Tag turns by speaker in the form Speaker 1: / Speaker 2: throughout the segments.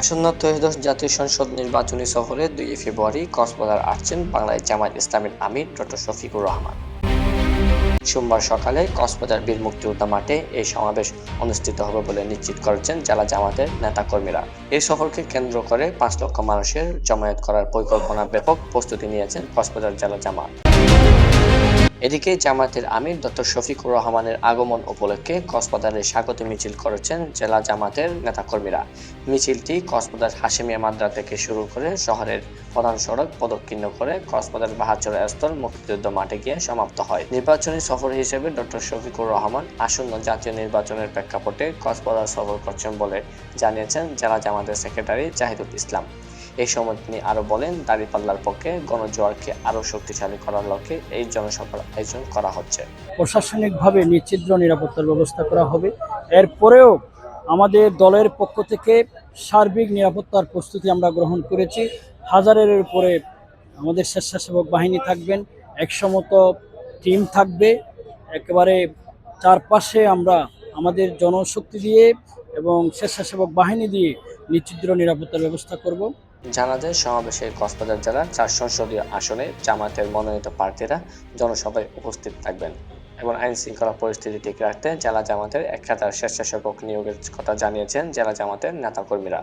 Speaker 1: আসন্ন ত্রয়োদশ জাতীয় সংসদ নির্বাচনী সফরে দুই ফেব্রুয়ারি কক্সবাজার আসছেন বাংলাদেশ জামায়াত ইসলামের আমির ডক্টর শফিকুর রহমান। সোমবার সকালে কক্সবাজার বীর মুক্তিযোদ্ধা মাঠে এই সমাবেশ অনুষ্ঠিত হবে বলে নিশ্চিত করেছেন জেলা জামাতের নেতাকর্মীরা। এই সফরকে কেন্দ্র করে পাঁচ লক্ষ মানুষের জমায়েত করার পরিকল্পনা ব্যাপক প্রস্তুতি নিয়েছেন কক্সবাজার জেলা জামাত। এদিকে জামাতের আমির ডক্টর শফিকুর রহমানের আগমন উপলক্ষে কক্সবাজারে স্বাগত মিছিল করেছেন জেলা জামাতের নেতাকর্মীরা। মিছিলটি কক্সবাজার হাসিমিয়া মাদ্রা থেকে শুরু করে শহরের প্রধান সড়ক প্রদক্ষিণ করে কক্সবাজার বাহাচর স্থল মুক্তিযুদ্ধ মাঠে গিয়ে সমাপ্ত হয়। নির্বাচনী সফর হিসেবে ডক্টর শফিকুর রহমান আসন্ন জাতীয় নির্বাচনের প্রেক্ষাপটে কক্সবাজার সফর করছেন বলে জানিয়েছেন জেলা জামাতের সেক্রেটারি জাহিদুল ইসলাম। এই সময় তিনি আরও বলেন দাঁড়িপাল্লার পক্ষে গণজোয়ারকে আরও শক্তিশালী করার লক্ষ্যে এই জনসভার আয়োজন করা হচ্ছে।
Speaker 2: প্রশাসনিকভাবে নিশ্চিদ্র নিরাপত্তার ব্যবস্থা করা হবে। এরপরেও আমাদের দলের পক্ষ থেকে সার্বিক নিরাপত্তার প্রস্তুতি আমরা গ্রহণ করেছি। হাজারের উপরে আমাদের স্বেচ্ছাসেবক বাহিনী থাকবেন, একসমত টিম থাকবে। একেবারে চারপাশে আমরা আমাদের জনশক্তি দিয়ে এবং স্বেচ্ছাসেবক বাহিনী দিয়ে নিশ্চিদ্র নিরাপত্তার ব্যবস্থা করব।
Speaker 1: জানা যায় সমাবেশে কক্সবাজার জেলার চার সংসদীয় আসনে জামাতের মনোনীত প্রার্থীরা জনসভায় উপস্থিত থাকবেন এবং আইন শৃঙ্খলা পরিস্থিতি ঠিক রাখতে জেলা জামাতের এক হাজার স্বেচ্ছাসেবক নিয়োগের কথা জানিয়েছেন জেলা জামাতের নেতাকর্মীরা।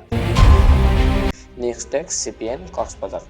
Speaker 1: News desk, CPN, Cox's Bazar.